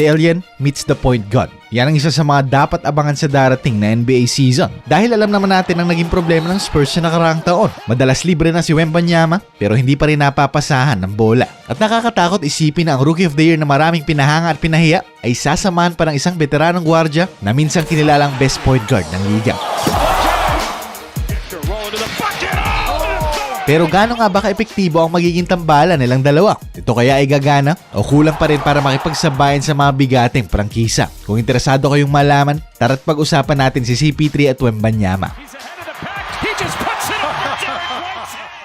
The alien meets the point guard. Yan ang isa sa mga dapat abangan sa darating na NBA season. Dahil alam naman natin ang naging problema ng Spurs sa nakaraang taon. Madalas libre na si Wembanyama pero hindi pa rin napapasahan ng bola. At nakakatakot isipin na ang Rookie of the Year na maraming pinahanga at pinahiya ay sasamahan pa ng isang veteranong gwardya na minsang kinilalang best point guard ng liga. Pero gaano nga ba ka-epektibo ang magiging tambalan nilang dalawa? Ito kaya ay gagana o kulang pa rin para makipagsabayan sa mga bigating prangkisa? Kung interesado kayong malaman, tara't pag-usapan natin si CP3 at Wembanyama.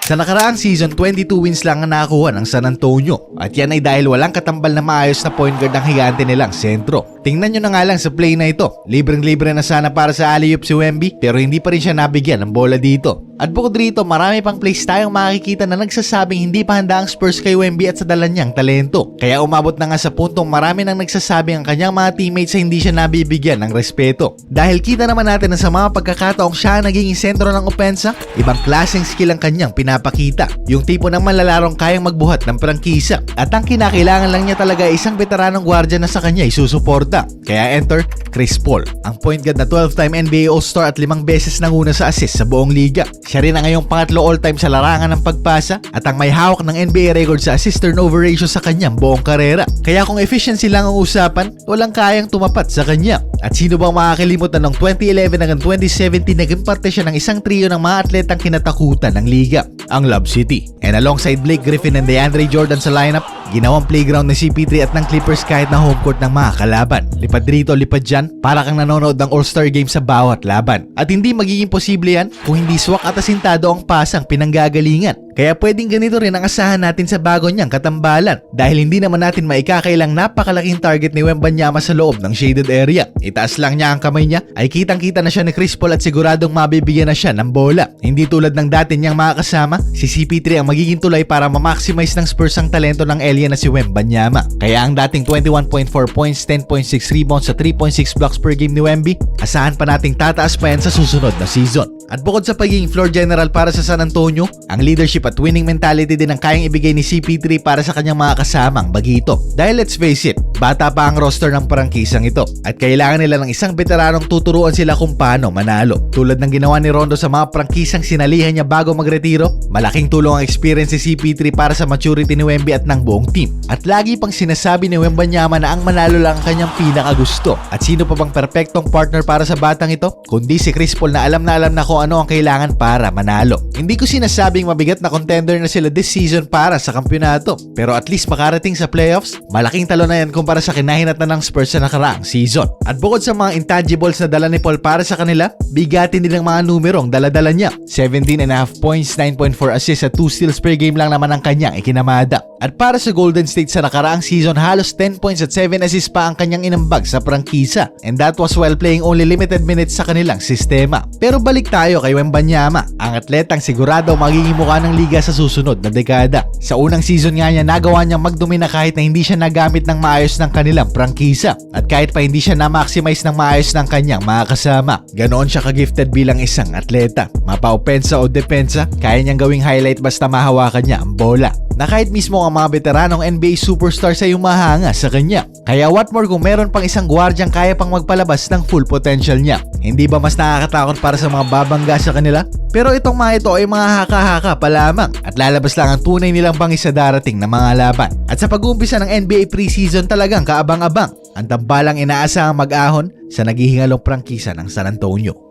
Sa nakaraang season, 22 wins lang ang nakakuha ng San Antonio. At yan ay dahil walang katambal na maayos na point guard ng higante nilang sentro. Tingnan nyo na nga lang sa play na ito. Libreng-libre na sana para sa alley-oop si Wemby pero hindi pa rin siya nabigyan ng bola dito. At bukod rito, marami pang plays tayong makikita na nagsasabing hindi pa handa ang Spurs kay Wemby at sa dala niyang talento. Kaya umabot na nga sa puntong marami nang nagsasabing ang kanyang mga teammates ay hindi siya nabibigyan ng respeto. Dahil kita naman natin na sa mga pagkakataong siya naging sentro ng opensa, ibang klaseng skill ang kanyang pinapakita. Yung tipo ng manlalarong kayang magbuhat ng prangkisa. At ang kinakailangan lang niya talaga isang veteranong gwardya na sa kanya isusuporta. Kaya enter Chris Paul, ang point guard na 12-time NBA All-Star at limang beses nanguna sa assist sa buong liga. Siya rin ang ngayong pangatlo all-time sa larangan ng pagpasa at ang may hawak ng NBA record sa assist turnover ratio sa kanyang buong karera. Kaya kung efficiency lang ang usapan, walang kayang tumapat sa kanya. At sino bang makakalimot na noong 2011 hanggang 2017 naging parte siya ng isang trio ng mga atletang kinatakutan ng liga, ang Love City. And alongside Blake Griffin and DeAndre Jordan sa lineup, ginawang playground ni CP3 at ng Clippers kahit na home court ng mga kalaban. Lipad rito, lipad dyan, para kang nanonood ng All-Star Game sa bawat laban. At hindi magiging posible yan kung hindi swak at asintado ang pasang pinanggagalingan. Kaya pwedeng ganito rin ang asahan natin sa bago niyang katambalan dahil hindi naman natin maikakailang napakalaking target ni Wembanyama sa loob ng shaded area. Itaas lang niya ang kamay niya ay kitang-kita na siya ni Chris Paul at siguradong mabibigyan na siya ng bola. Hindi tulad ng dati niyang mga kasama, si CP3 ang magiging tulay para ma-maximize ng Spurs ang talento ng alien na si Wembanyama. Kaya ang dating 21.4 points, 10.6 rebounds sa 3.6 blocks per game ni Wemby, asahan pa nating tataas pa yan sa susunod na season. At bukod sa pagiging floor general para sa San Antonio, ang leadership at winning mentality din ang kayang ibigay ni CP3 para sa kanyang mga kasamang bagito. Dahil let's face it, bata pa ang roster ng parangkisang ito at kailangan nila ng isang veteranong tuturuan sila kung paano manalo. Tulad ng ginawa ni Rondo sa mga prangkisang sinalihan niya bago magretiro, malaking tulong ang experience ni CP3 para sa maturity ni Wemby at ng buong team. At lagi pang sinasabi ni Wembanyama na ang manalo lang ang kanyang pinakagusto. At sino pa bang perpektong partner para sa batang ito? Kundi si Chris Paul na alam na alam na kung ano ang kailangan para manalo. Hindi ko sinasabing mabigat na contender na sila this season para sa kampyonato. Pero at least makarating sa playoffs, malaking talo na yan kumpara sa kinahinat na ng Spurs sa nakaraang season. At bukod sa mga intangibles na dala ni Paul para sa kanila, bigatin din ang mga numerong dala-dala niya. 17.5 points, 9.4 assists at 2 steals per game lang naman ang kanyang ikinamada. At para sa Golden State sa nakaraang season, halos 10 points at 7 assists pa ang kanyang inambag sa prangkisa. And that was while playing only limited minutes sa kanilang sistema. Pero balik tayo kay Wembanyama, ang atletang sigurado magiging mukha ng liga sa susunod na dekada. Sa unang season nga niya, nagawa niyang magdomina kahit na hindi siya nagamit ng maayos ng kanilang prangkisa. At kahit pa hindi siya na-maximize ng maayos ng kanyang mga kasama. Ganoon siya ka-gifted bilang isang atleta. Mapa-opensa o depensa, kaya niyang gawing highlight basta mahawakan niya ang bola na kahit mismo ang mga veteranong NBA superstars ay umahanga sa kanya. Kaya what more kung meron pang isang gwardyang kaya pang magpalabas ng full potential niya. Hindi ba mas nakakatakot para sa mga babangga sa kanila? Pero itong mga ito ay mga haka-haka pa lamang at lalabas lang ang tunay nilang bangis sa darating na mga laban. At sa pag-uumpisa ng NBA preseason talagang kaabang-abang ang tambalang inaasahang mag-ahon sa naghihingalong prangkisa ng San Antonio.